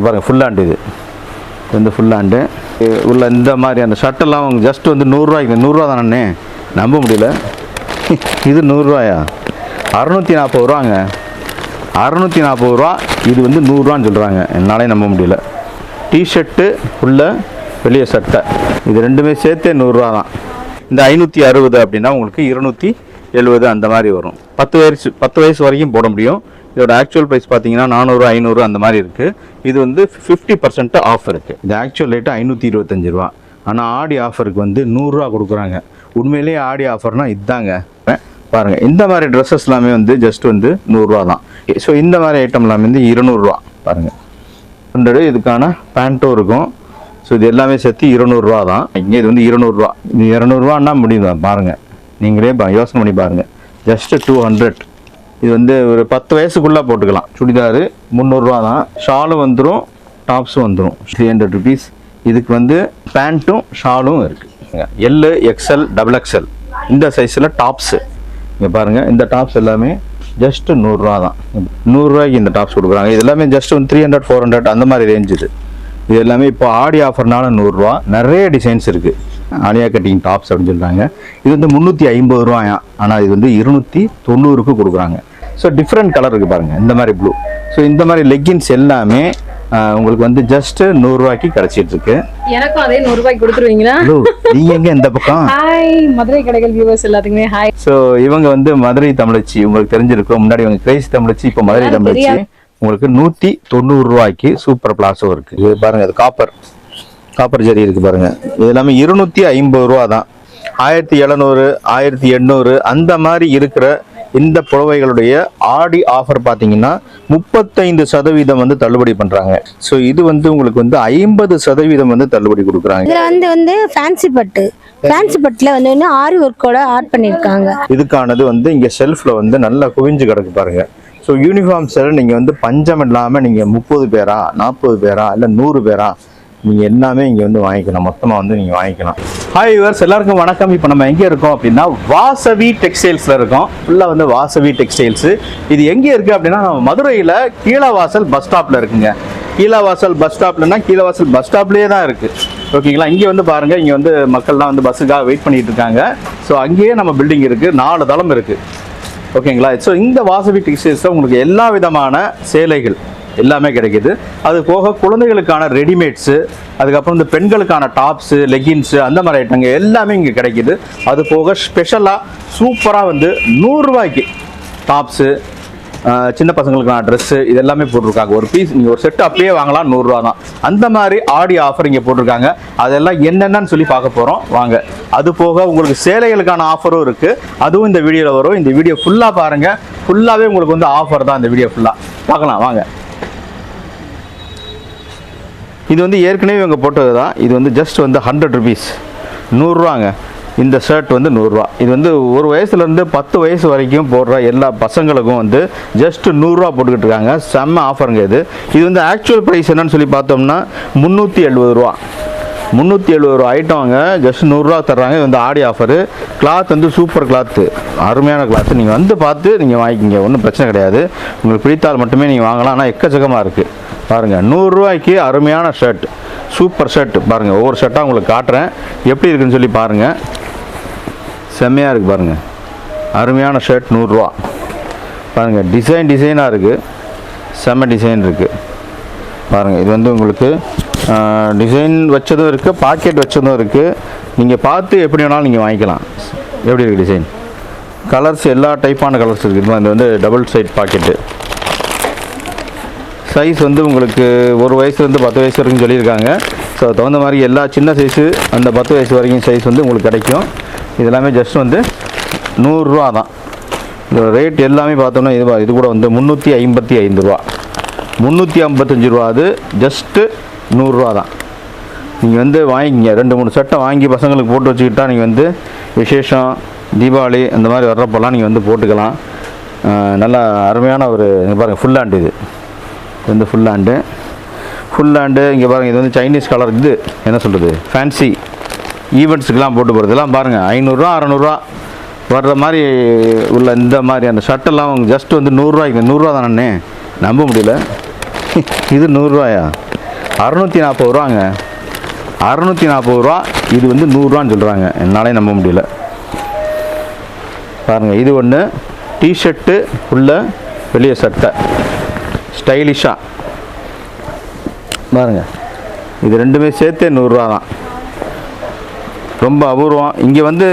இங்க பாருங்கள் full hand இது. இது வந்து ஃபுல் ஹேண்டு உள்ள இந்த மாதிரி அந்த ஷர்ட்டெல்லாம் அவங்க ஜஸ்ட் வந்து நூறுரூவாய்க்கு நூறுரூவா தானே? நம்ப முடியல. இது நூறுரூவாயா அறநூற்றி நாற்பது ரூபாங்க. அறநூற்றி நாற்பது ரூபா இது வந்து நூறுரூவான்னு சொல்கிறாங்க என்னாலே நம்ப முடியல. டிஷர்ட்டு உள்ள வெளியே சட்டை. இது ரெண்டுமே சேர்த்தே நூறுரூவா தான். இந்த ஐநூற்றி அறுபது அப்படின்னா உங்களுக்கு இருநூற்றி எழுபது அந்த மாதிரி வரும். பத்து வயசு பத்து வயசு வரைக்கும் போட முடியும். இதோட ஆக்சுவல் ப்ரைஸ் பார்த்தீங்கன்னா நானூறு ஐநூறு அந்த மாதிரி இருக்குது இது வந்து ஃபிஃப்டி பர்சன்ட் ஆஃப் இருக்குது இது ஆக்சுவல் ரேட்டு ஐநூற்றி இருபத்தஞ்சி ரூபா. ஆனால் ஆடி ஆஃபருக்கு வந்து நூறுரூவா கொடுக்குறாங்க. உண்மையிலேயே ஆடி ஆஃபர்னால் இதுதாங்க பாருங்கள் இந்த மாதிரி ட்ரெஸ்ஸஸ் எல்லாமே வந்து ஜஸ்ட் வந்து நூறுரூவா தான். ஸோ இந்த மாதிரி ஐட்டம் எல்லாமே வந்து இருநூறுவா பாருங்கள் ஹண்ட்ரடு இதுக்கான பேண்ட்டும் இருக்கும். ஸோ இது எல்லாமே சேர்த்து இருநூறுவா தான். இங்கே இது வந்து இருநூறுவா இது இரநூறுவான்னா முடியும் பாருங்கள் நீங்களே பா- யோசனை பண்ணி பாருங்கள் ஜஸ்ட்டு டூ ஹண்ட்ரட் இது வந்து ஒரு பத்து வயசுக்குள்ளே போட்டுக்கலாம். சுடிதாரு முந்நூறுரூவா தான் ஷாலும் வந்துடும் டாப்ஸும் வந்துடும் த்ரீ ஹண்ட்ரட் ருபீஸ் இதுக்கு வந்து பேண்ட்டும் ஷாலும் இருக்குது எல்லு எக்ஸ்எல் டபுள் எக்ஸ்எல் இந்த சைஸில் டாப்ஸு. இங்கே பாருங்கள் இந்த டாப்ஸ் எல்லாமே ஜஸ்ட்டு நூறுரூவா தான் நூறுரூவாய்க்கு இந்த டாப்ஸ் கொடுக்குறாங்க. இது எல்லாமே ஜஸ்ட் வந்து த்ரீ ஹண்ட்ரட் ஃபோர் ஹண்ட்ரட் அந்த மாதிரி ரேஞ்ச் இது. இது எல்லாமே இப்போ ஆடி ஆஃபர்னால நூறுரூவா. நிறைய டிசைன்ஸ் இருக்குது ஆலியா கட்டிங் டாப்ஸ் அப்படின்னு சொல்கிறாங்க இது வந்து முந்நூற்றி ஐம்பது ரூபாயா? ஆனால் இது வந்து இருநூற்றி தொண்ணூறுக்கு கொடுக்குறாங்க. ஸோ டிஃப்ரெண்ட் கலர் இருக்குது பாருங்கள் இந்த மாதிரி ப்ளூ ஸோ இந்த மாதிரி லெக்கின்ஸ் எல்லாமே உங்களுக்கு வந்து ஜஸ்ட் நூறுரூவாய்க்கு கிடச்சிட்டு இருக்கு. எனக்கும் அதே நூறு ரூபாய்க்கு கொடுத்துருவீங்களா? நீங்கள் எங்கே இந்த பக்கம்? ஹாய் மதுரை கடைகள் வியூவர்ஸ் எல்லாத்துக்குமே ஹாய் ஸோ இவங்க வந்து மதுரை தமிழச்சி. உங்களுக்கு தெரிஞ்சிருக்கும். முன்னாடி இவங்க கிரேசி தமிழச்சி இப்போ மதுரை தமிழச்சி. உங்களுக்கு நூற்றி தொண்ணூறு ரூபாய்க்கு சூப்பர் பிளாஸோ இருக்கு. இது பாருங்க இது காப்பர் காப்பர் ஜரி இருக்கு பாருங்க. இது எல்லாமே இருநூத்தி ஐம்பது ரூபா தான் ஆயிரத்தி எழுநூறு ஆயிரத்தி எண்ணூறு அந்த மாதிரி இருக்கிற இந்த புடவைகளுடைய ஆடி ஆஃபர் பார்த்தீங்கன்னா முப்பத்தைந்து சதவீதம் வந்து தள்ளுபடி பண்றாங்க. ஸோ இது வந்து உங்களுக்கு வந்து ஐம்பது சதவீதம் வந்து தள்ளுபடி கொடுக்குறாங்க. இதுல வந்து வந்து ஃபேன்சி பட்டு. ஃபேன்சி பட்டுல வந்து வந்து ஆரி ஒர்க்கோட ஆர்ட் பண்ணிருக்காங்க இதுக்கானது வந்து இங்கே ஷெல்ஃபில் வந்து நல்லா குவிஞ்சு கிடக்கு பாருங்க. ஸோ யூனிஃபார்ம் செல் நீங்கள் வந்து பஞ்சம் இல்லாமல் நீங்கள் முப்பது பேரா நாற்பது பேரா இல்லை நூறு பேரா நீங்கள் எல்லாமே இங்கே வந்து வாங்கிக்கலாம் மொத்தமாக வந்து நீங்கள் வாங்கிக்கலாம். ஹாய் இவர்ஸ் எல்லாருக்கும் வணக்கம். இப்போ நம்ம எங்கே இருக்கோம் அப்படின்னா வாசவி டெக்ஸ்டைல்ஸில் இருக்கோம். ஃபுல்லாக வந்து வாசவி டெக்ஸ்டைல்ஸு. இது எங்கே இருக்குது அப்படின்னா நம்ம மதுரையில் கீழவாசல் பஸ் ஸ்டாப்பில் இருக்குங்க. கீழவாசல் பஸ் ஸ்டாப்லன்னா கீழவாசல் பஸ் ஸ்டாப்லேயே தான் இருக்குது ஓகேங்களா இங்கே வந்து பாருங்கள் இங்கே வந்து மக்கள்லாம் வந்து பஸ்ஸுக்காக வெயிட் பண்ணிகிட்டு இருக்காங்க. ஸோ அங்கேயே நம்ம பில்டிங் இருக்குது நாலு தளம் இருக்குது ஓகேங்களா ஸோ இந்த வாசவி டெக்ஸ்டைல்ஸில் உங்களுக்கு எல்லா விதமான சேலைகள் எல்லாமே கிடைக்குது. அது போக குழந்தைகளுக்கான ரெடிமேட்ஸு அதுக்கப்புறம் இந்த பெண்களுக்கான டாப்ஸு லெகின்ஸு அந்த மாதிரி ஐட்டங்க எல்லாமே இங்கே கிடைக்குது. அது போக ஸ்பெஷலாக சூப்பராக வந்து நூறுரூவாய்க்கு டாப்ஸு சின்ன பசங்களுக்கான ட்ரெஸ்ஸு இது எல்லாமே போட்டிருக்காங்க. ஒரு பீஸ் நீங்கள் ஒரு செட்டு அப்படியே வாங்கலாம் நூறுரூவா தான். அந்த மாதிரி ஆடி ஆஃபர் இங்கே போட்டிருக்காங்க. அதெல்லாம் என்னென்னு சொல்லி பார்க்க போகிறோம் வாங்க. அது போக உங்களுக்கு சேலைகளுக்கான ஆஃபரும் இருக்குது அதுவும் இந்த வீடியோவில் வரும். இந்த வீடியோ ஃபுல்லாக பாருங்கள் ஃபுல்லாகவே உங்களுக்கு வந்து ஆஃபர் தான் இந்த வீடியோ ஃபுல்லாக பார்க்கலாம் வாங்க. இது வந்து ஏற்கனவே இவங்க போட்டது தான். இது வந்து ஜஸ்ட் வந்து ஹண்ட்ரட் ருபீஸ் நூறுரூவாங்க. இந்த ஷர்ட் வந்து நூறுரூவா. இது வந்து ஒரு வயசுலேருந்து பத்து வயசு வரைக்கும் போடுற எல்லா பசங்களுக்கும் வந்து ஜஸ்ட் நூறுரூவா போட்டுக்கிட்டு இருக்காங்க. செம்ம ஆஃபருங்க இது. இது வந்து ஆக்சுவல் ப்ரைஸ் என்னன்னு சொல்லி பார்த்தோம்னா முந்நூற்றி எழுபது ரூபா. முந்நூற்றி எழுபது ரூபா ஐட்டம்ங்க. ஜஸ்ட் நூறுரூவா தர்றாங்க. இது வந்து ஆடி ஆஃபரு கிளாத் வந்து சூப்பர் கிளாத்து அருமையான கிளாத்து நீங்கள் வந்து பார்த்து நீங்கள் வாங்கிக்கிங்க. ஒன்றும் பிரச்சனை கிடையாது. உங்களுக்கு பிடித்தால் மட்டுமே நீங்கள் வாங்கலாம். ஆனால் எக்கச்சக்கமாக இருக்குது பாருங்கள் நூறுரூவாய்க்கு அருமையான ஷர்ட் சூப்பர் ஷர்ட் பாருங்கள் ஒவ்வொரு ஷர்ட்டாக உங்களுக்கு காட்டுறேன். எப்படி இருக்குன்னு சொல்லி பாருங்கள் செம்மையாக இருக்குது பாருங்கள் அருமையான ஷர்ட் நூறுரூவா பாருங்கள் டிசைன் டிசைனாக இருக்குது செம்ம டிசைன் இருக்குது பாருங்கள் இது வந்து உங்களுக்கு டிசைன் வச்சதும் இருக்குது பாக்கெட் வச்சதும் இருக்குது நீங்கள் பார்த்து எப்படி வேணாலும் நீங்கள் வாங்கிக்கலாம். எப்படி இருக்குது டிசைன் கலர்ஸ் எல்லா டைப்பான கலர்ஸ் இருக்குது இது வந்து டபுள் சைட் பாக்கெட்டு சைஸ் வந்து உங்களுக்கு ஒரு வயசுலேருந்து பத்து வயசு வரைக்கும் சொல்லியிருக்காங்க. ஸோ தகுந்த மாதிரி எல்லா சின்ன சைஸு அந்த பத்து வயசு வரைக்கும் சைஸ் வந்து உங்களுக்கு கிடைக்கும். இதெல்லாமே ஜஸ்ட் வந்து நூறுரூவா தான். இந்த ரேட் எல்லாமே பார்த்தோம்னா இதுவா இது கூட வந்து முந்நூற்றி ஐம்பத்தி ஐந்து ரூபா. முந்நூற்றி ஐம்பத்தஞ்சு ரூபா அது ஜஸ்ட்டு நூறுரூவா தான். நீங்கள் வந்து வாங்கிங்க ரெண்டு மூணு சட்டை வாங்கி பசங்களுக்கு போட்டு வச்சுக்கிட்டா நீங்கள் வந்து விசேஷம் தீபாவளி அந்த மாதிரி வர்றப்பெல்லாம் நீங்கள் வந்து போட்டுக்கலாம். நல்லா அருமையான ஒரு பாருங்கள் ஃபுல் இது. இது வந்து ஃபுல் ஹேண்டு ஃபுல் ஹேண்டு இங்கே பாருங்கள் இது வந்து சைனீஸ் கலர் இது என்ன சொல்கிறது ஃபேன்சி ஈவெண்ட்ஸுக்கெலாம் போட்டு போகிறதுலாம் பாருங்கள் ஐநூறுரூவா அறநூறுவா வர்ற மாதிரி உள்ள இந்த மாதிரி அந்த ஷர்ட்டெல்லாம் ஜஸ்ட் வந்து நூறுரூவாய்க்கு நூறுரூவா தானே நம்ப முடியல. இது நூறுரூவாயா? அறநூற்றி நாற்பது ரூபாங்க. அறநூற்றி நாற்பது ரூபா இது வந்து நூறுரூவான்னு சொல்கிறாங்க என்னாலே நம்ப முடியல. பாருங்கள் இது ஒன்று டிஷர்ட்டு உள்ள வெளியே சட்டை. ஸ்டைலிஷாக பாருங்கள் இது ரெண்டுமே சேர்த்தே நூறுரூவா தான். ரொம்ப அபூர்வம். இங்கே வந்து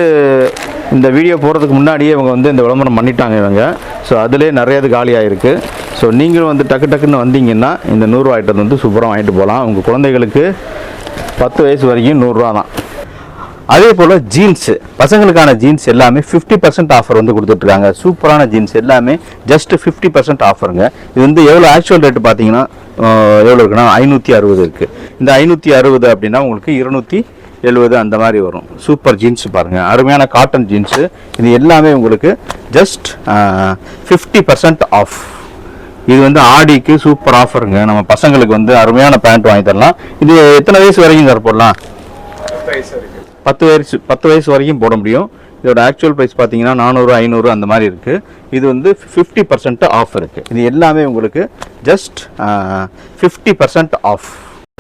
இந்த வீடியோ போகிறதுக்கு முன்னாடியே இவங்க வந்து இந்த விளம்பரம் பண்ணிட்டாங்க இவங்க. ஸோ அதிலே நிறைய இது காலியாக இருக்குது ஸோ நீங்களும் வந்து டக்கு டக்குன்னு வந்தீங்கன்னா இந்த நூறுரூவா ஐட்டம் வந்து சூப்பராக வாங்கிட்டு போகலாம் உங்கள் குழந்தைகளுக்கு பத்து வயசு வரைக்கும் நூறுரூவா தான். அதே போல் ஜீன்ஸு பசங்களுக்கான ஜீன்ஸ் எல்லாமே ஃபிஃப்டி பர்சன்ட் ஆஃபர் வந்து கொடுத்துட்ருக்காங்க. சூப்பரான ஜீன்ஸ் எல்லாமே ஜஸ்ட் ஃபிஃப்டி பர்சன்ட் ஆஃபருங்க இது வந்து எவ்வளோ ஆக்சுவல் ரேட்டு பார்த்தீங்கன்னா எவ்வளோ இருக்குன்னா ஐநூற்றி அறுபது இருக்குது இந்த ஐநூற்றி அறுபது அப்படின்னா உங்களுக்கு இருநூற்றி எழுபது அந்த மாதிரி வரும். சூப்பர் ஜீன்ஸ் பாருங்கள் அருமையான காட்டன் ஜீன்ஸு இது எல்லாமே உங்களுக்கு ஜஸ்ட் ஃபிஃப்டி பர்சன்ட் ஆஃப் இது வந்து ஆடிக்கு சூப்பர் ஆஃபருங்க நம்ம பசங்களுக்கு வந்து அருமையான பேண்ட் வாங்கி தரலாம். இது எத்தனை வயசு வரைக்கும் சார் போடலாம்? பத்து வயசு பத்து வயசு வரைக்கும் போட முடியும். இதோட ஆக்சுவல் ப்ரைஸ் பார்த்தீங்கன்னா நானூறு ஐநூறு அந்த மாதிரி இருக்குது இது வந்து ஃபிஃப்டி பர்சன்ட் ஆஃப் இருக்குது இது எல்லாமே உங்களுக்கு just fifty percent off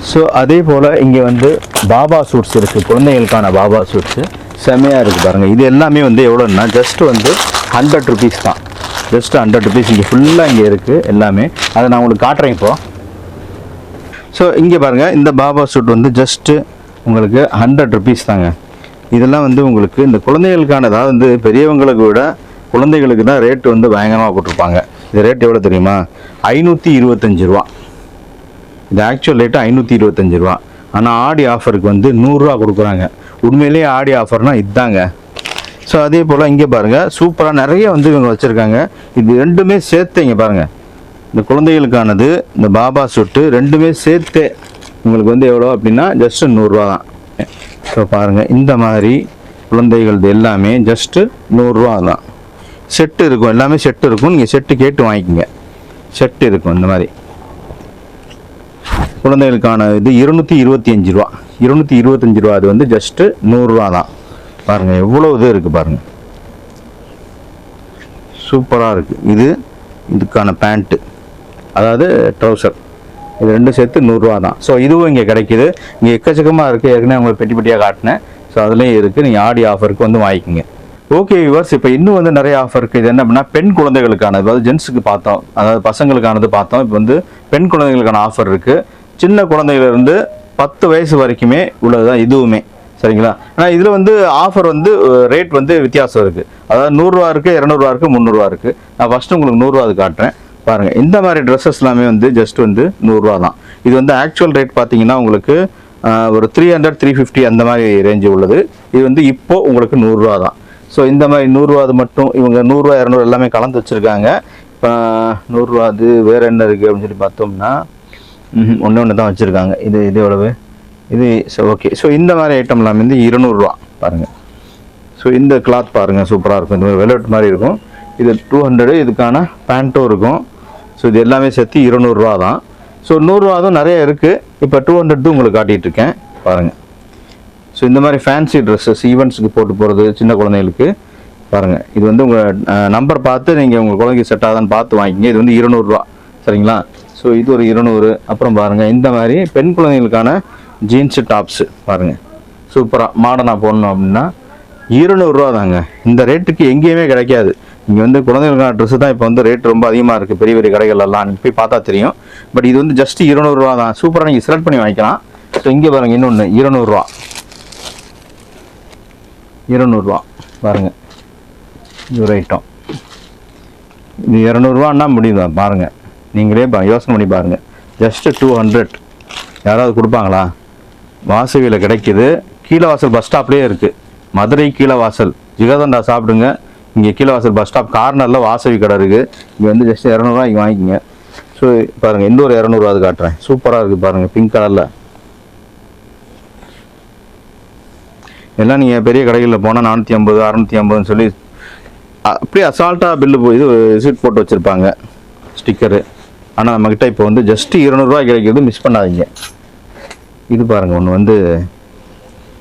so அதே போல் இங்கே வந்து பாபா சூட்ஸ் இருக்குது குழந்தைகளுக்கான பாபா சூட்ஸு செமையாக இருக்குது பாருங்கள் இது எல்லாமே வந்து எவ்வளோன்னா ஜஸ்ட் வந்து ஹண்ட்ரட் ருபீஸ் தான். ஜஸ்ட் ஹண்ட்ரட் ருபீஸ் இங்கே ஃபுல்லாக இங்கே இருக்குது எல்லாமே. அதை நான் உங்களுக்கு காட்டுறேன் இப்போது ஸோ இங்கே பாருங்கள் இந்த பாபா சூட் வந்து ஜஸ்ட்டு உங்களுக்கு ஹண்ட்ரட் ருபீஸ் தாங்க. இதெல்லாம் வந்து உங்களுக்கு இந்த குழந்தைகளுக்கான அதாவது வந்து பெரியவங்களுக்கு விட குழந்தைகளுக்கு தான் ரேட்டு வந்து பயங்கரமாக போட்டிருப்பாங்க. இது ரேட் எவ்வளோ தெரியுமா? ஐநூற்றி இருபத்தஞ்சி ரூபா. இது ஆக்சுவல் ரேட்டு ஐநூற்றி இருபத்தஞ்சி ரூபா. ஆனால் ஆடி ஆஃபருக்கு வந்து நூறுரூவா கொடுக்குறாங்க. உண்மையிலேயே ஆடி ஆஃபர்னால் இதுதாங்க ஸோ அதே போல் இங்கே பாருங்கள் சூப்பராக நிறைய வந்து இவங்க வச்சுருக்காங்க. இது ரெண்டுமே சேர்த்து இங்கே பாருங்கள் இந்த குழந்தைகளுக்கானது இந்த பாபா சுட்டு ரெண்டுமே சேர்த்து உங்களுக்கு வந்து எவ்வளோ அப்படின்னா ஜஸ்ட்டு நூறுரூவா தான். ஸோ பாருங்கள் இந்த மாதிரி குழந்தைகளது எல்லாமே ஜஸ்ட்டு நூறுரூவா தான். செட்டு இருக்கும் எல்லாமே செட்டு இருக்கும். நீங்கள் செட்டு கேட்டு வாங்கிக்கோங்க. செட்டு இருக்கும் இந்த மாதிரி. குழந்தைகளுக்கான இது இருநூற்றி இருபத்தி அஞ்சு ரூபா. இருநூற்றி இருபத்தஞ்சி ரூபா அது வந்து ஜஸ்ட்டு நூறுரூவா தான். பாருங்கள் எவ்வளோ இது இருக்குது பாருங்கள் சூப்பராக இருக்குது இது இதுக்கான பேண்ட்டு அதாவது ட்ரௌசர் இது ரெண்டும் சேர்த்து நூறுரூவா தான். ஸோ இதுவும் இங்கே கிடைக்குது. இங்கே எக்கச்சக்கமாக இருக்குது ஏற்கனவே உங்களுக்கு பெட்டி பெட்டியாக காட்டினேன். ஸோ அதுலேயும் இருக்குது நீங்கள் ஆடி ஆஃபருக்கு வந்து வாங்கிக்கோங்க. ஓகே விவர்ஸ் இப்போ இன்னும் வந்து நிறைய ஆஃபர் இருக்குது இது என்ன அப்படின்னா பெண் குழந்தைகளுக்கானது. அதாவது ஜென்ஸுக்கு பார்த்தோம். அதாவது பசங்களுக்கானது பார்த்தோம். இப்போ வந்து பெண் குழந்தைகளுக்கான ஆஃபர் இருக்குது சின்ன குழந்தையிலேருந்து பத்து வயசு வரைக்குமே உள்ளதுதான் இதுவுமே. சரிங்களா? ஆனால் இதில் வந்து ஆஃபர் வந்து ரேட் வந்து வித்தியாசம் இருக்குது அதாவது நூறுரூவா இருக்குது இரநூறுவா இருக்குது முந்நூறுரூவா இருக்குது நான் ஃபஸ்ட்டு உங்களுக்கு நூறுரூவா அது காட்டுறேன். பாருங்கள் இந்த மாதிரி ட்ரெஸ்ஸஸ் எல்லாமே வந்து ஜஸ்ட் வந்து நூறுரூவா தான் இது வந்து ஆக்சுவல் ரேட் பார்த்தீங்கன்னா உங்களுக்கு ஒரு த்ரீ ஹண்ட்ரட் த்ரீ ஃபிஃப்டி அந்த மாதிரி ரேஞ்சு உள்ளது இது வந்து இப்போ உங்களுக்கு நூறுரூவா தான் ஸோ இந்த மாதிரி நூறுரூவா அது மட்டும் இவங்க நூறுரூவா இரநூறு எல்லாமே கலந்து வச்சுருக்காங்க இப்போ நூறுரூவா அது வேறு என்ன இருக்குது அப்படின்னு சொல்லி பார்த்தோம்னா ஒன்று ஒன்று தான் வச்சுருக்காங்க இது இது எவ்வளவு இது ஸோ ஓகே ஸோ இந்த மாதிரி ஐட்டம் எல்லாமே வந்து இருநூறுவா பாருங்கள் ஸோ இந்த கிளாத் பாருங்கள் சூப்பராக இருக்கும் இந்த மாதிரி வெலட் மாதிரி இருக்கும் இது டூ ஹண்ட்ரடு இதுக்கான பேண்ட்டும் இருக்கும் ஸோ இது எல்லாமே சேர்த்து இருநூறுவா தான். ஸோ நூறுரூவா தான் நிறைய இருக்குது இப்போ டூ ஹண்ட்ரட் உங்களுக்கு காட்டிகிட்டு இருக்கேன் பாருங்கள் ஸோ இந்த மாதிரி ஃபேன்சி ட்ரெஸ்ஸஸ் ஈவெண்ட்ஸுக்கு போட்டு போகிறது சின்ன குழந்தைகளுக்கு. பாருங்கள் இது வந்து உங்கள் நம்பர் பார்த்து நீங்கள் உங்கள் குழந்தைக்கு செட் ஆகுதான்னு பார்த்து வாங்கிக்கிங்க. இது வந்து இருநூறுவா. சரிங்களா? ஸோ இது ஒரு இருநூறு. அப்புறம் பாருங்கள் இந்த மாதிரி பெண் குழந்தைகளுக்கான ஜீன்ஸு டாப்ஸு பாருங்கள் சூப்பராக மாடர்னாக போடணும் அப்படின்னா இருநூறுவா தாங்க. இந்த ரேட்டுக்கு எங்கேயுமே கிடைக்காது. இங்கே வந்து குழந்தைகளுக்கான ட்ரெஸ்ஸு தான் இப்போ வந்து ரேட் ரொம்ப அதிகமாக இருக்குது பெரிய பெரிய கடைகள் எல்லாம் போய் பார்த்தா தெரியும். பட் இது வந்து ஜஸ்ட் இருநூறுவா தான். சூப்பராக நீங்கள் செலக்ட் பண்ணி வாங்கிக்கலாம். ஸோ இங்கே பாருங்கள் இன்னொன்று இருநூறுவா. இருநூறுவா. பாருங்கள் இது ஒரு ஐட்டம் இது இரநூறுவான்னா முடியுதா? பாருங்கள் நீங்களே பா யோசனை பண்ணி பாருங்கள் ஜஸ்ட்டு டூ ஹண்ட்ரட் யாராவது கொடுப்பாங்களா? வாசவியில் கீழே வாசல் பஸ் ஸ்டாப்லேயே இருக்குது மதுரை கீழே வாசல் ஜிகதண்டா சாப்பிடுங்க. இங்கே கீழவாசல் பஸ் ஸ்டாப் கார்னரில் வாசவி கடை இருக்குது இங்கே வந்து ஜஸ்ட் இரநூறுவா இங்கே வாங்கிக்கோங்க. ஸோ பாருங்கள் இன்னொரு இரநூறுவா அது காட்டுறேன். சூப்பராக இருக்குது பாருங்கள் பிங்க் கலரில் எல்லாம் நீங்கள் பெரிய கடைகளில் போனால் நானூற்றி ஐம்பது அறநூற்றி ஐம்பதுன்னு சொல்லி அப்படியே அசால்ட்டாக பில்லு போய் இது சீட் போட்டு வச்சுருப்பாங்க ஸ்டிக்கரு ஆனால் நம்மக்கிட்ட இப்போ வந்து ஜஸ்ட்டு இருநூறுவா கிடைக்கிறது மிஸ் பண்ணாதீங்க. இது பாருங்கள் ஒன்று வந்து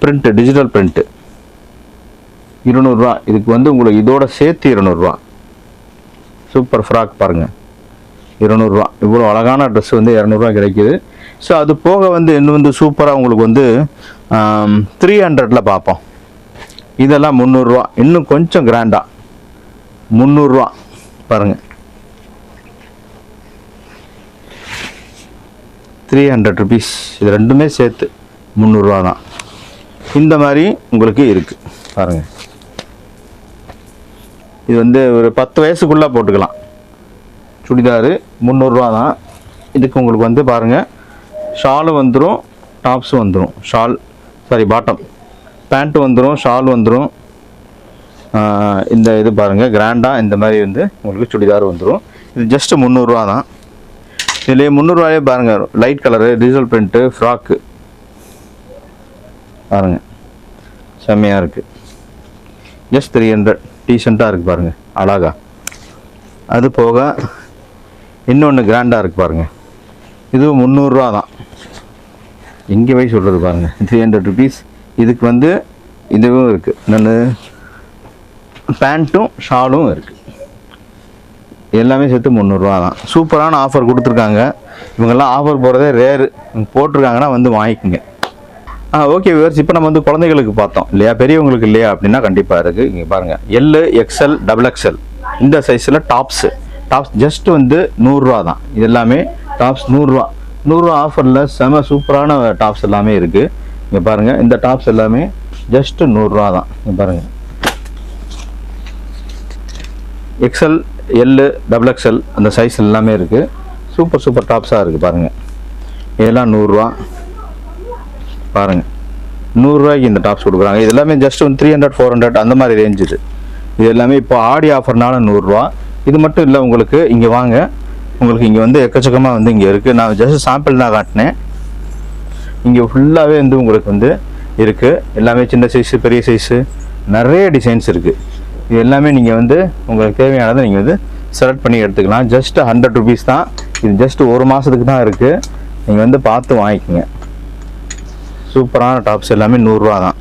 பிரிண்ட்டு டிஜிட்டல் பிரிண்ட்டு இருநூறுவா இதுக்கு வந்து உங்களுக்கு இதோட சேர்த்து இருநூறுவா சூப்பர் ஃப்ராக் பாருங்கள் இருநூறுவா இவ்வளோ அழகான ட்ரெஸ் வந்து இரநூறுவா கிடைக்குது. ஸோ அது போக வந்து இன்னும் வந்து சூப்பராக உங்களுக்கு வந்து த்ரீ ஹண்ட்ரடில் பார்ப்போம். இதெல்லாம் முந்நூறுரூவா இன்னும் கொஞ்சம் கிராண்டாக முந்நூறுரூவா பாருங்கள் த்ரீ ஹண்ட்ரட் ருபீஸ் இது ரெண்டுமே சேர்த்து முந்நூறுரூவா தான். இந்த மாதிரி உங்களுக்கு இருக்குது பாருங்கள் இது வந்து ஒரு பத்து வயசுக்குள்ளே போட்டுக்கலாம். சுடிதாரு முந்நூறுரூவா தான். இதுக்கு உங்களுக்கு வந்து பாருங்கள் ஷாலு வந்துடும் டாப்ஸு வந்துடும் ஷால் சாரி பாட்டம் பேண்ட்டு வந்துடும் ஷால் வந்துடும் இந்த இது பாருங்கள் கிராண்டாக இந்த மாதிரி வந்து உங்களுக்கு சுடிதார் வந்துடும் இது ஜஸ்ட்டு முந்நூறுரூவா தான். இதுலேயே முந்நூறுரூவாயே பாருங்கள் லைட் கலரு டீசல் பிரிண்ட்டு ஃப்ராக்கு பாருங்கள் செம்மையாக இருக்குது ஜஸ்ட் த்ரீ ஹண்ட்ரட் டீசெண்டாக இருக்குது பாருங்கள் அழகா. அது போக இன்னொன்று கிராண்டாக இருக்குது பாருங்கள் இது முந்நூறுரூவா தான். இங்கே போய் சொல்கிறது பாருங்கள் த்ரீ ஹண்ட்ரட் ருபீஸ் இதுக்கு வந்து இதுவும் இருக்குது நான் பேண்ட்டும் ஷாலும் இருக்குது எல்லாமே சேர்த்து முந்நூறுரூவா தான். சூப்பரான ஆஃபர் கொடுத்துருக்காங்க. இவங்கெல்லாம் ஆஃபர் போகிறதே ரேரு போட்டிருக்காங்கன்னா வந்து வாங்கிக்கோங்க. ஓகே விவர்ஸ் இப்போ நம்ம வந்து குழந்தைகளுக்கு பார்த்தோம். இல்லையா? பெரியவங்களுக்கு இல்லையா அப்படின்னா கண்டிப்பாக இருக்குது இங்கே பாருங்கள் எல் எக்ஸ்எல் டபுள் எக்ஸ்எல் இந்த சைஸில் டாப்ஸு டாப்ஸ் ஜஸ்ட் வந்து நூறுரூவா தான். இது எல்லாமே டாப்ஸ் நூறுரூவா. நூறுரூவா ஆஃபரில் செம சூப்பரான டாப்ஸ் எல்லாமே இருக்குது இங்கே பாருங்கள் இந்த டாப்ஸ் எல்லாமே ஜஸ்ட்டு நூறுரூவா தான். இங்கே பாருங்கள் எக்ஸ்எல் எல்லு டபுள் எக்ஸ்எல் அந்த சைஸ் எல்லாமே இருக்குது சூப்பர் சூப்பர் டாப்ஸாக இருக்குது பாருங்கள் இதெல்லாம் நூறுரூவா. பாருங்கள் நூறுரூவாய்க்கு இந்த டாப்ஸ் கொடுக்குறாங்க. இது எல்லாமே ஜஸ்ட் வந்து த்ரீ ஹண்ட்ரட் ஃபோர் ஹண்ட்ரட் அந்த மாதிரி ரேஞ்ச் இது. இது எல்லாமே இப்போ ஆடி ஆஃபர்னால நூறுரூவா இது மட்டும் இல்லை உங்களுக்கு இங்கே வாங்க. உங்களுக்கு இங்கே வந்து எக்கச்சக்கமாக வந்து இங்கே இருக்குது நான் ஜஸ்ட் சாம்பிள் தான் காட்டினேன். இங்கே ஃபுல்லாகவே வந்து உங்களுக்கு வந்து இருக்குது எல்லாமே சின்ன சைஸு பெரிய சைஸு நிறைய டிசைன்ஸ் இருக்குது இது எல்லாமே நீங்கள் வந்து உங்களுக்கு தேவையானதை நீங்கள் வந்து செலக்ட் பண்ணி எடுத்துக்கலாம். ஜஸ்ட் ஹண்ட்ரட் ருபீஸ் தான். இது ஜஸ்ட் ஒரு மாதத்துக்கு தான் இருக்குது நீங்கள் வந்து பார்த்து வாங்கிக்கோங்க. சூப்பரான டாப்ஸ் எல்லாமே நூறுரூவா தான்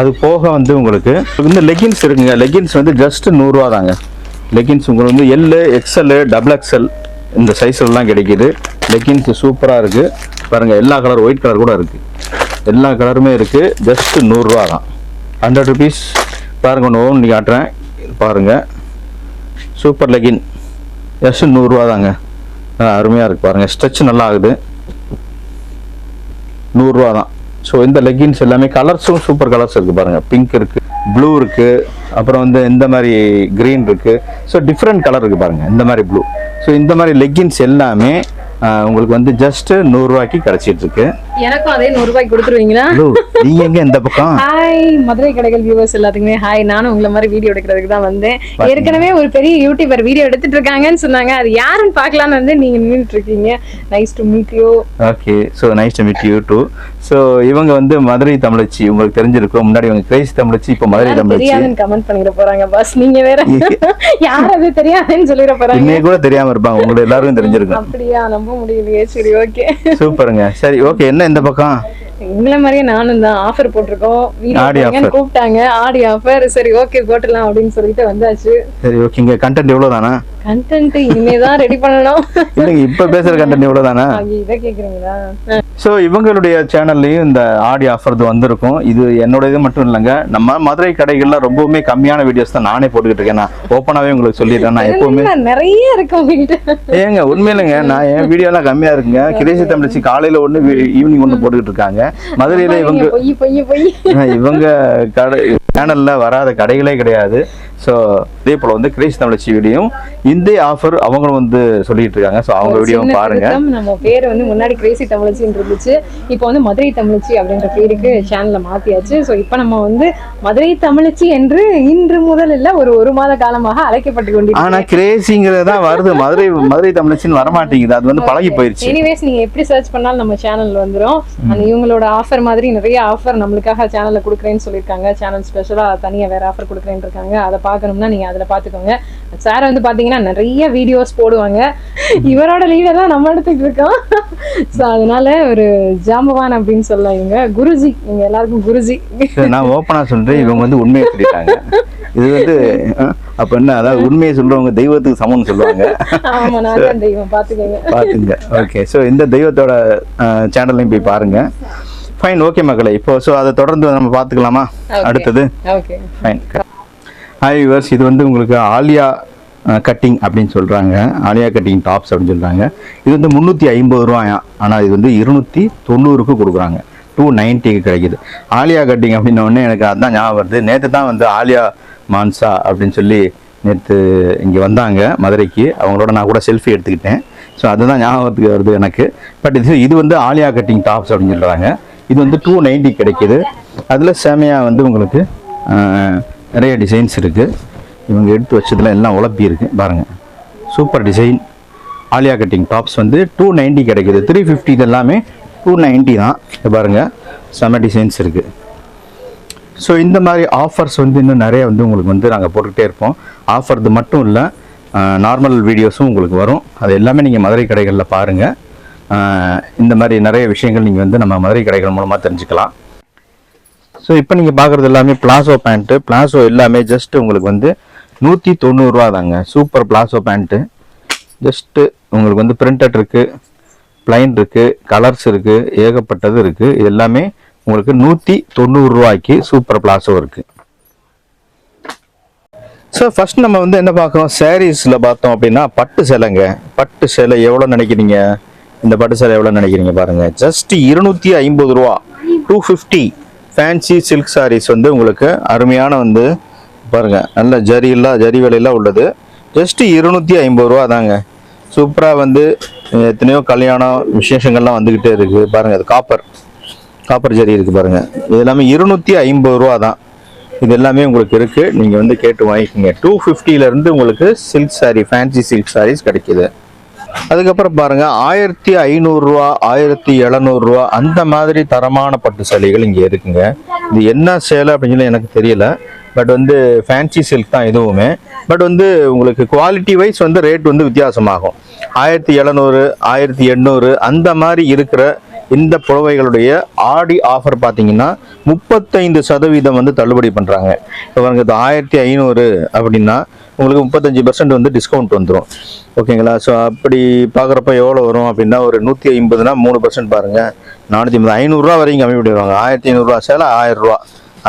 அது போக வந்து உங்களுக்கு இந்த லெகின்ஸ் இருக்குங்க. லெகின்ஸ் வந்து ஜஸ்ட் நூறுரூவா தாங்க லெகின்ஸ் உங்களுக்கு வந்து எல்லு எக்ஸ்எல் டபுள் எக்ஸ்எல் இந்த சைஸ்லலாம் கிடைக்கிது. லெகின்ஸ் சூப்பராக இருக்குது பாருங்கள் எல்லா கலர் ஒயிட் கலர் கூட இருக்குது எல்லா கலருமே இருக்குது ஜஸ்ட் நூறுரூவா தான் ஹண்ட்ரட் ருபீஸ் பாருங்கள் ஒன்று ஓன் காட்டுறேன். பாருங்கள் சூப்பர் லெகின் ஜஸ்ட் நூறுரூவா தாங்க அருமையாக இருக்குது பாருங்கள் ஸ்ட்ரெச் நல்லா ஆகுது நூறுரூவா தான் ஸோ இந்த லெகின்ஸ் எல்லாமே கலர்ஸும் சூப்பர் கலர்ஸ் இருக்குது பாருங்கள் பிங்க் இருக்குது ப்ளூ இருக்குது அப்புறம் வந்து இந்த மாதிரி க்ரீன் இருக்குது ஸோ டிஃப்ரெண்ட் கலர் இருக்குது பாருங்கள் இந்த மாதிரி ப்ளூ ஸோ இந்த மாதிரி லெகின்ஸ் எல்லாமே உங்களுக்கு வந்து ஜஸ்ட்டு நூறுரூவாய்க்கு கிடச்சிட்ருக்கு எனக்கும் அதே நூறு ரூபாய்க்கு கொடுத்துருவீங்களா? ப்ளூ நீங்கள் எங்கே இந்த பக்கம்? ஹாய் மதுரை கடைகள் வியூவர்ஸ் எல்லாத்துக்குமே ஹாய் நானும் உங்களை மாதிரி வீடியோ எடுக்கிறதுக்கு தான் வந்தேன். ஏற்கனவே ஒரு பெரிய யூடியூபர் வீடியோ எடுத்துட்டு இருக்காங்கன்னு சொன்னாங்க. அது யாருன்னு பார்க்கலான்னு வந்து நீங்க நின்றுட்டு இருக்கீங்க. Nice to meet you okay so nice to meet you too so இவங்க வந்து மதுரை தமிழச்சி. உங்களுக்கு தெரிஞ்சிருக்கும். முன்னாடி இவங்க கிரேசி தமிழச்சி இப்போ மதுரை தமிழச்சி. தெரியாதுன்னு கமெண்ட் பண்ணிட போறாங்க பாஸ் நீங்க வேற யார் அது தெரியாதுன்னு சொல்லிட போறாங்க. இன்னைக்கு கூட தெரியாம இருப்பாங்க. உங்களுக்கு எல்லாருக்கும் தெரிஞ்சிருக்கும். அப்படியா நம்ப முடியலையே. சரி ஓகே சூப்பருங்க. சரி ஓகே என்ன இந்த பக்கம்? உங்களை மாதிரியே நானும் தான் ஆஃபர் போட்டிருக்கோம். கூப்பிட்டாங்க. ஆடி ஆஃபர் சரி ஓகே போட்டுடலாம் அப்படின்னு சொல்லிட்டு வந்தாச்சு. சரி ஓகே இங்க கண்டென்ட் எவ்வளவு தானா கண்டென்ட் இனிமே தான் ரெடி பண்ணணும். இல்லைங்க இப்ப பேசுற கண்டென்ட் எவ்வளவு தானா இதை கேக்குறீங்களா? ஸோ இவங்களுடைய சேனல்லையும் இந்த ஆடி ஆஃபர் வந்திருக்கும். இது என்னோட இது மட்டும் இல்லைங்க நம்ம மதுரை கடைகள்ல ரொம்பவுமே கம்மியான வீடியோஸ் தான் நானே போட்டுக்கிட்டு இருக்கேன். நான் ஓப்பனாவே உங்களுக்கு சொல்லிடுறேன். நான் எப்பவுமே நிறைய இருக்கு உங்ககிட்ட. ஏங்க உண்மையிலங்க நான் என் வீடியோலாம் கம்மியா இருக்குங்க. கிரேசி தமிழச்சி காலையில ஒண்ணு ஈவினிங் ஒண்ணு போட்டுக்கிட்டு இருக்காங்க. மதுரையில இவங்க இவங்க கடை சேனல்ல வராத கடைகளே கிடையாது. ஸோ இதே போல வந்து கிரேஸ் தமிழச்சி வீடியோ இந்த ஆஃபர் அவங்களும் வந்து சொல்லிட்டு இருக்காங்க. ஸோ அவங்க வீடியோவும் பாருங்க. நம்ம பேர் வந்து முன்னாடி கிரேசி தமிழச்சின்னு இருந்துச்சு. இப்போ வந்து மதுரை தமிழச்சி அப்படின்ற பேருக்கு சேனல்ல மாத்தியாச்சு. ஸோ இப்போ நம்ம வந்து மதுரை தமிழச்சி என்று இன்று முதல் இல்ல ஒரு ஒரு மாத காலமாக அழைக்கப்பட்டு ஆனா கொண்டிருக்கிறேன் கிரேசிங்கிறது தான் வருது. மதுரை மதுரை தமிழச்சின்னு வரமாட்டேங்குது. அது வந்து பழகி போயிருச்சு. எனிவேஸ் நீங்க எப்படி சர்ச் பண்ணாலும் நம்ம சேனல் வந்துரும். அந்த இவங்களோட ஆஃபர் மாதிரி நிறைய ஆஃபர் நம்மளுக்காக சேனல்ல கொடுக்குறேன்னு சொல்லியிருக்காங்க. சேனல் ஸ்பெஷலா தனியா வேற ஆஃபர் கொடுக்குறேன்னு இருக்காங்க. அதை பார்க்கணும்னா நீங்க அதுல பாத்துக்கோங்க. சார் வந்து பாத்தீங்கன்னா நிறைய வீடியோஸ் போடுவாங்க. இவரோட லீடை தான் நம்ம எடுத்துட்டு இருக்கோம். ஸோ அதனால ஒரு ஜாம்பவான் அப்படின்னு சொல்லலாம் இவங்க. குருஜி இவங்க எல்லாருக்கும் குருஜி. நான் ஓப்பனா சொல்றேன். இவங்க வந்து உண்மையை சொல்லிட்டாங்க. இது வந்து அப்ப என்ன? அதாவது உண்மையை சொல்றவங்க தெய்வத்துக்கு சமம்னு சொல்லுவாங்க. பாத்துங்க. ஓகே ஸோ இந்த தெய்வத்தோட சேனல்லையும் போய் பாருங்க. ஃபைன் ஓகே மக்களை. இப்போ ஸோ அதை தொடர்ந்து நம்ம பார்த்துக்கலாமா Okay. அடுத்தது? ஓகே ஃபைன் ஹாய் யூவர்ஸ் இது வந்து உங்களுக்கு ஆலியா கட்டிங் அப்படின்னு சொல்கிறாங்க ஆலியா கட்டிங் டாப்ஸ் அப்படின்னு சொல்கிறாங்க இது வந்து முந்நூற்றி ஐம்பது ரூபாயா? ஆனால் இது வந்து இருநூற்றி தொண்ணூறுக்கு கொடுக்குறாங்க. டூ நைன்ட்டிக்கு கிடைக்குது. ஆலியா கட்டிங் அப்படின்ன எனக்கு அதுதான் ஞாபகம் வருது. நேற்று தான் வந்து ஆலியா மான்சா அப்படின்னு சொல்லி நேற்று இங்கே வந்தாங்க மதுரைக்கு. அவங்களோட நான் கூட செல்ஃபி எடுத்துக்கிட்டேன். ஸோ அதுதான் ஞாபகத்துக்கு வருது எனக்கு. பட் இது இது வந்து ஆலியா கட்டிங் டாப்ஸ் அப்படின்னு சொல்கிறாங்க இது வந்து டூ நைன்ட்டி கிடைக்கிது. அதில் செமையாக வந்து உங்களுக்கு நிறைய டிசைன்ஸ் இருக்குது இவங்க எடுத்து வச்சதுல எல்லாம் உழப்பி இருக்குது பாருங்க. Super design Alia cutting tops வந்து டூ நைன்ட்டி கிடைக்குது. த்ரீ ஃபிஃப்டி இது எல்லாமே டூ நைன்ட்டி தான். பாருங்கள் செம டிசைன்ஸ் இருக்குது ஸோ இந்த மாதிரி ஆஃபர்ஸ் வந்து இன்னும் நிறைய வந்து உங்களுக்கு வந்து நாங்கள் போட்டுக்கிட்டே இருப்போம். ஆஃபர் மட்டும் இல்லை நார்மல் வீடியோஸும் உங்களுக்கு வரும். அது எல்லாமே நீங்கள் மதுரை கடைகளில் பாருங்கள் இந்த மாதிரி நிறைய விஷயங்கள் நீங்கள் வந்து நம்ம மதுரை கடைகள் மூலமாக தெரிஞ்சுக்கலாம். ஸோ இப்போ நீங்கள் பார்க்குறது எல்லாமே பிளாசோ பேண்ட்டு பிளாசோ எல்லாமே ஜஸ்ட் உங்களுக்கு வந்து நூற்றி தொண்ணூறுரூவா தாங்க. சூப்பர் பிளாசோ பேண்ட்டு ஜஸ்ட்டு உங்களுக்கு வந்து பிரிண்டட் இருக்குது ப்ளைன் இருக்குது கலர்ஸ் இருக்குது ஏகப்பட்டது இருக்குது இது எல்லாமே உங்களுக்கு நூற்றி தொண்ணூறுரூவாய்க்கு சூப்பர் பிளாசோ இருக்குது ஸோ ஃபஸ்ட் நம்ம வந்து என்ன பார்க்குறோம்? சாரீஸில் பார்த்தோம் அப்படின்னா பட்டு சேலைங்க. பட்டு சேலை எவ்வளோ நினைக்கிறீங்க? இந்த பட்டு சேலை எவ்வளோ நினைக்கிறீங்க பாருங்கள் ஜஸ்ட் இருநூற்றி ஐம்பது ரூபா. Two fifty fancy silk saris வந்து உங்களுக்கு அருமையான வந்து பாருங்கள் நல்ல ஜரியெல்லாம் ஜரி விலையெல்லாம் உள்ளது. ஜஸ்ட்டு இருநூற்றி ஐம்பது ரூபா தாங்க. சூப்பராக வந்து எத்தனையோ கல்யாணம் விசேஷங்கள்லாம் வந்துக்கிட்டே இருக்குது பாருங்கள் அது காப்பர் காப்பர் ஜரி இருக்குது பாருங்கள் இது எல்லாமே இருநூற்றி ஐம்பது ரூபா தான். இது எல்லாமே உங்களுக்கு இருக்குது நீங்கள் வந்து கேட்டு வாங்கிக்கோங்க. டூ ஃபிஃப்டியிலேருந்து உங்களுக்கு silk sari fancy silk saris கிடைக்கிது. அதுக்கப்புறம் பாருங்க ஆயிரத்தி ஐநூறுரூவா ஆயிரத்தி எழுநூறுரூவா அந்த மாதிரி தரமான பட்டு சேலைகள் இங்கே இருக்குங்க. இது என்ன சேலை அப்படின்னு சொல்லி எனக்கு தெரியல. பட் வந்து ஃபேன்சி சில்க் தான் இதுவுமே பட் வந்து உங்களுக்கு குவாலிட்டி வைஸ் வந்து ரேட் வந்து வித்தியாசமாகும். ஆயிரத்தி எழுநூறு ஆயிரத்தி எண்ணூறு அந்த மாதிரி இருக்கிற இந்த புடவைகளுடைய ஆடி ஆஃபர் பார்த்தீங்கன்னா முப்பத்தைந்து சதவீதம் வந்து தள்ளுபடி பண்ணுறாங்க இப்போ பாருங்க இது ஆயிரத்தி ஐநூறு அப்படின்னா உங்களுக்கு முப்பத்தஞ்சு பர்சன்ட் வந்து டிஸ்கவுண்ட் வந்துடும் ஓகேங்களா ஸோ அப்படி பார்க்குறப்ப எவ்வளோ வரும் அப்படின்னா ஒரு நூற்றி ஐம்பதுனா மூணு பர்சன்ட் பாருங்கள் நானூற்றி ஐம்பது ஐநூறுரூவா வரைக்கும் கம்மி பண்ணிடுவாங்க. ஆயிரத்தி ஐநூறுரூவா சேலை ஆயிரரூவா.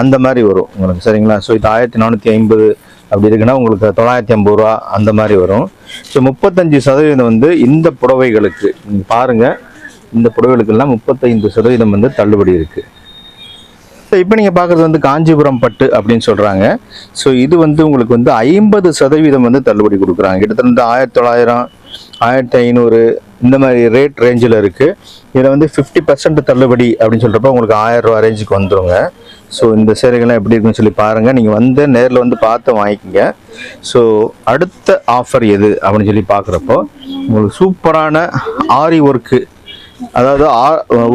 அந்த மாதிரி வரும் உங்களுக்கு. சரிங்களா? ஸோ இது ஆயிரத்தி நானூற்றி ஐம்பது அப்படி இருக்குன்னா உங்களுக்கு தொள்ளாயிரத்தி ஐம்பது ரூபா அந்த மாதிரி வரும். ஸோ முப்பத்தஞ்சு சதவீதம் வந்து இந்த புடவைகளுக்கு. நீங்கள் பாருங்கள் இந்த புடவைகளுக்கெல்லாம் முப்பத்தைந்து சதவீதம் வந்து தள்ளுபடி இருக்குது இப்போ நீங்கள் பார்க்குறது வந்து காஞ்சிபுரம் பட்டு அப்படின்னு சொல்கிறாங்க ஸோ இது வந்து உங்களுக்கு வந்து ஐம்பது சதவீதம் வந்து தள்ளுபடி கொடுக்குறாங்க. கிட்டத்தட்ட வந்து ஆயிரத்தி தொள்ளாயிரம் ஆயிரத்தி ஐநூறு இந்த மாதிரி ரேட் ரேஞ்சில் இருக்குது இதில் வந்து ஃபிஃப்டி பர்சன்ட் தள்ளுபடி அப்படின்னு சொல்கிறப்ப உங்களுக்கு ஆயிரம் ரூபா ரேஞ்சுக்கு வந்துடுங்க ஸோ இந்த சேரைகள்லாம் எப்படி இருக்குன்னு சொல்லி பாருங்கள் நீங்கள் வந்து நேரில் வந்து பார்த்து வாங்கிக்கோங்க. ஸோ அடுத்த ஆஃபர் எது அப்படின்னு சொல்லி பார்க்குறப்போ உங்களுக்கு சூப்பரான ஆரி ஒர்க்கு அதாவது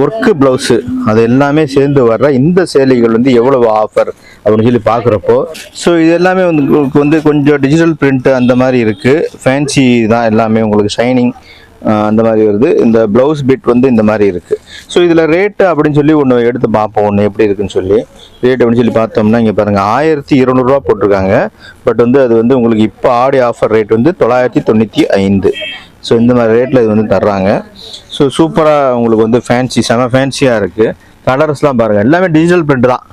ஒர்க்கு ப்ளவுஸு அது எல்லாமே சேர்ந்து வர்ற இந்த சேலைகள் வந்து எவ்வளவு ஆஃபர் அப்படின்னு சொல்லி பார்க்குறப்போ ஸோ இது எல்லாமே வந்து உங்களுக்கு வந்து கொஞ்சம் டிஜிட்டல் பிரிண்ட் அந்த மாதிரி இருக்குது ஃபேன்சி தான் எல்லாமே உங்களுக்கு ஷைனிங் அந்த மாதிரி வருது. இந்த ப்ளவுஸ் பிட் வந்து இந்த மாதிரி இருக்குது ஸோ இதில் ரேட்டு அப்படின்னு சொல்லி ஒன்று எடுத்து பார்ப்போம் ஒன்று எப்படி இருக்குன்னு சொல்லி. ரேட் அப்படின்னு சொல்லி பார்த்தோம்னா இங்கே பாருங்கள் ஆயிரத்தி இருநூறுவா போட்டிருக்காங்க. பட் வந்து அது வந்து உங்களுக்கு இப்போ ஆடி ஆஃபர் ரேட் வந்து தொள்ளாயிரத்தி தொண்ணூற்றி ஐந்து. ஸோ இந்த மாதிரி ரேட்டில் இது வந்து தர்றாங்க. ஸோ சூப்பராக உங்களுக்கு வந்து ஃபேன்சி செம ஃபேன்சியாக இருக்குது கலர்ஸ்லாம் பாருங்கள் எல்லாமே டிஜிட்டல் பிரிண்ட் தான்.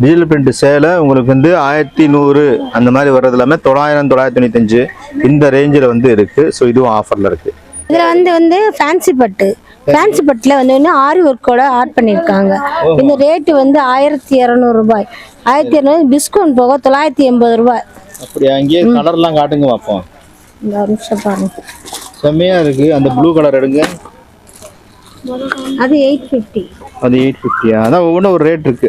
டிஜிட்டல் பிரிண்ட் சேலை உங்களுக்கு வந்து ஆயிரத்தி நூறு அந்த மாதிரி வர்றது எல்லாமே தொள்ளாயிரம் தொள்ளாயிரத்தி தொண்ணூத்தஞ்சு இந்த ரேஞ்சில் வந்து இருக்குது ஸோ இதுவும் ஆஃபரில் இருக்குது இதில் வந்து வந்து ஃபேன்சி பட்டு. ஃபேன்சி பட்டில் வந்து வந்து ஆரி ஒர்க்கோட ஆட் பண்ணியிருக்காங்க இந்த ரேட்டு வந்து ஆயிரத்தி இரநூறு ரூபாய். ஆயிரத்தி இரநூறு டிஸ்கவுண்ட் போக தொள்ளாயிரத்தி எண்பது ரூபாய். அப்படியா? அங்கேயே கலர்லாம் காட்டுங்க பார்ப்போம் இந்த நிமிஷம் பாருங்க. செம்மையாக இருக்குது அந்த ப்ளூ கலர் எடுங்க. அது எயிட் ஃபிஃப்டி அது எயிட் ஃபிஃப்டியா அதான் ஒவ்வொன்றும் ஒரு ரேட் இருக்கு.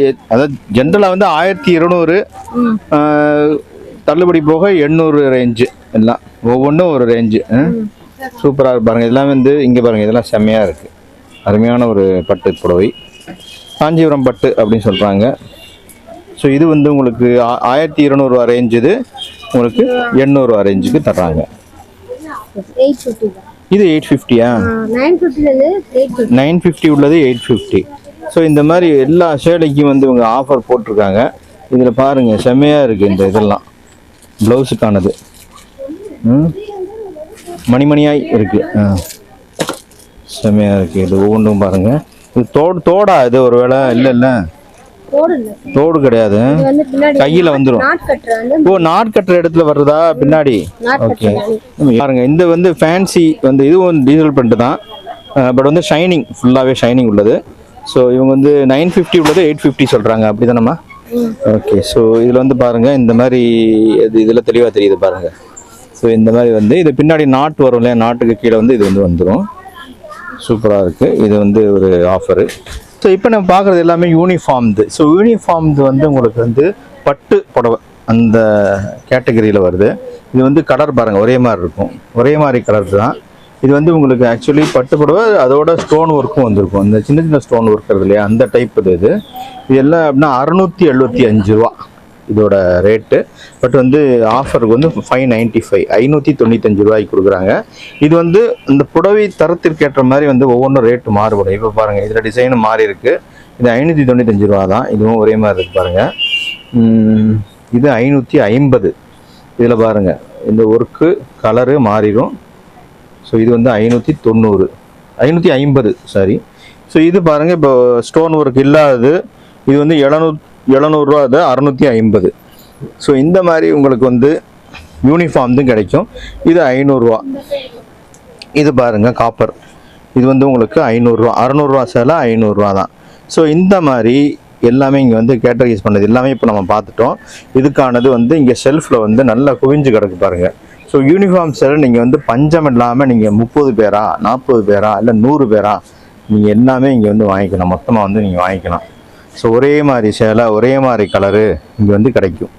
எ- அதாவது ஜென்ரலாக வந்து ஆயிரத்தி இருநூறு தள்ளுபடி போக எண்ணூறு ரேஞ்சு எல்லாம். ஒவ்வொன்றும் ஒரு ரேஞ்சு சூப்பராக பாருங்க. இதெல்லாம் வந்து இங்கே பாருங்க. இதெல்லாம் செம்மையாக இருக்கு. அருமையான ஒரு பட்டு புடவை. காஞ்சிபுரம் பட்டு அப்படின்னு சொல்கிறாங்க ஸோ இது வந்து உங்களுக்கு ஆயிரத்தி இருநூறுவா ரேஞ்ச் இது. உங்களுக்கு எண்ணூறுவா ரேஞ்சுக்கு தர்றாங்க. எயிட் ஃபிஃப்டி இது எயிட் ஃபிஃப்டியா நைன் ஃபிஃப்டி நைன் ஃபிஃப்டி உள்ளது எயிட் ஃபிஃப்டி ஸோ இந்த மாதிரி எல்லா சேலைக்கும் வந்து இவங்க ஆஃபர் போட்டிருக்காங்க. இதில் பாருங்க செம்மையாக இருக்குது இந்த இதெல்லாம். ப்ளவுஸுக்கானது மணிமணியாய் இருக்குது ஆ. செம்மையாக இருக்குது இது ஒவ்வொன்றும் பாருங்கள் இது தோடு தோடா இது ஒரு வேளை இல்லை இல்லை. தோடு கிடையாது. கையில் வந்துடும் ஓ நாட் கட்டுற இடத்துல வருதா? பின்னாடி? ஓகே. பாருங்க இந்த வந்து ஃபேன்சி வந்து இதுவும் டீசல் பிரிண்ட் தான். பட் வந்து ஷைனிங் ஃபுல்லாகவே ஷைனிங் உள்ளது. ஸோ இவங்க வந்து நைன் ஃபிஃப்டி உள்ளது எயிட் ஃபிஃப்டி சொல்கிறாங்க அப்படி தானம்மா ஓகே. ஸோ இதில் வந்து பாருங்கள் இந்த மாதிரி இது இதில் தெளிவாக தெரியுது பாருங்கள் ஸோ இந்த மாதிரி வந்து இது பின்னாடி நாட் வரும் இல்லையா? நாட்டுக்கு கீழே வந்து இது வந்து வந்துடும் சூப்பராக இருக்குது இது வந்து ஒரு ஆஃபரு ஸோ இப்போ நம்ம பார்க்குறது எல்லாமே யூனிஃபார்ம்து ஸோ யூனிஃபார்ம்து வந்து உங்களுக்கு வந்து பட்டு புடவை அந்த கேட்டகரியில் வருது. இது வந்து கலர் பாருங்கள் ஒரே மாதிரி இருக்கும். ஒரே மாதிரி கலர் தான். இது வந்து உங்களுக்கு ஆக்சுவலி பட்டு புடவை அதோட ஸ்டோன் ஒர்க்கும் வந்திருக்கும். இந்த சின்ன சின்ன ஸ்டோன் ஒர்க் இருக்குது இல்லையா? அந்த டைப் இது. இது இது எல்லாம் அப்படின்னா அறுநூற்றி எழுபத்தி அஞ்சு ரூபா. இதோட ரேட்டு பட் வந்து ஆஃபருக்கு வந்து ஃபைவ் நைன்ட்டி ஃபைவ் ஐநூற்றி தொண்ணூத்தஞ்சு ரூபாய்க்கு கொடுக்குறாங்க. இது வந்து இந்த புடவை தரத்திற்கு ஏற்ற மாதிரி வந்து ஒவ்வொன்றும் ரேட்டு மாறுபடும். இப்போ பாருங்கள் இதில் டிசைனும் மாறி இருக்கு. இது ஐநூற்றி தொண்ணூத்தஞ்சு ரூபா தான் இதுவும் ஒரே மாதிரி இருக்குது பாருங்கள் இது ஐநூற்றி ஐம்பது. இதில் பாருங்கள் இந்த ஒர்க்கு கலரு மாறிடும். ஸோ இது வந்து ஐநூற்றி தொண்ணூறு. ஐநூற்றி ஐம்பது சாரி ஸோ இது பாருங்கள் இப்போ ஸ்டோன் ஒர்க் இல்லாதது. இது வந்து எழுநூத் எழுநூறுவா அது அறநூற்றி ஐம்பது. ஸோ இந்த மாதிரி உங்களுக்கு வந்து யூனிஃபார்ம் தான் கிடைக்கும். இது ஐநூறுரூவா இது பாருங்கள் காப்பர் இது வந்து உங்களுக்கு ஐநூறுரூவா அறநூறுவா சேலை ஐநூறுரூவா தான். ஸோ இந்த மாதிரி எல்லாமே இங்கே வந்து கேட்டகரைஸ் பண்ணது எல்லாமே இப்போ நம்ம பார்த்துட்டோம். இதுக்கானது வந்து இங்கே ஷெல்ஃபில் வந்து நல்லா குவிஞ்சு கிடக்கு பாருங்கள் ஸோ யூனிஃபார்ம் சேலை நீங்கள் வந்து பஞ்சம் இல்லாமல் நீங்கள் முப்பது பேரா நாற்பது பேரா இல்லை நூறு பேரா நீங்கள் எல்லாமே இங்கே வந்து வாங்கிக்கலாம். மொத்தமாக வந்து நீங்கள் வாங்கிக்கலாம். ஸோ ஒரே மாதிரி சேலை ஒரே மாதிரி கலரு இங்கே வந்து கிடைக்கும்.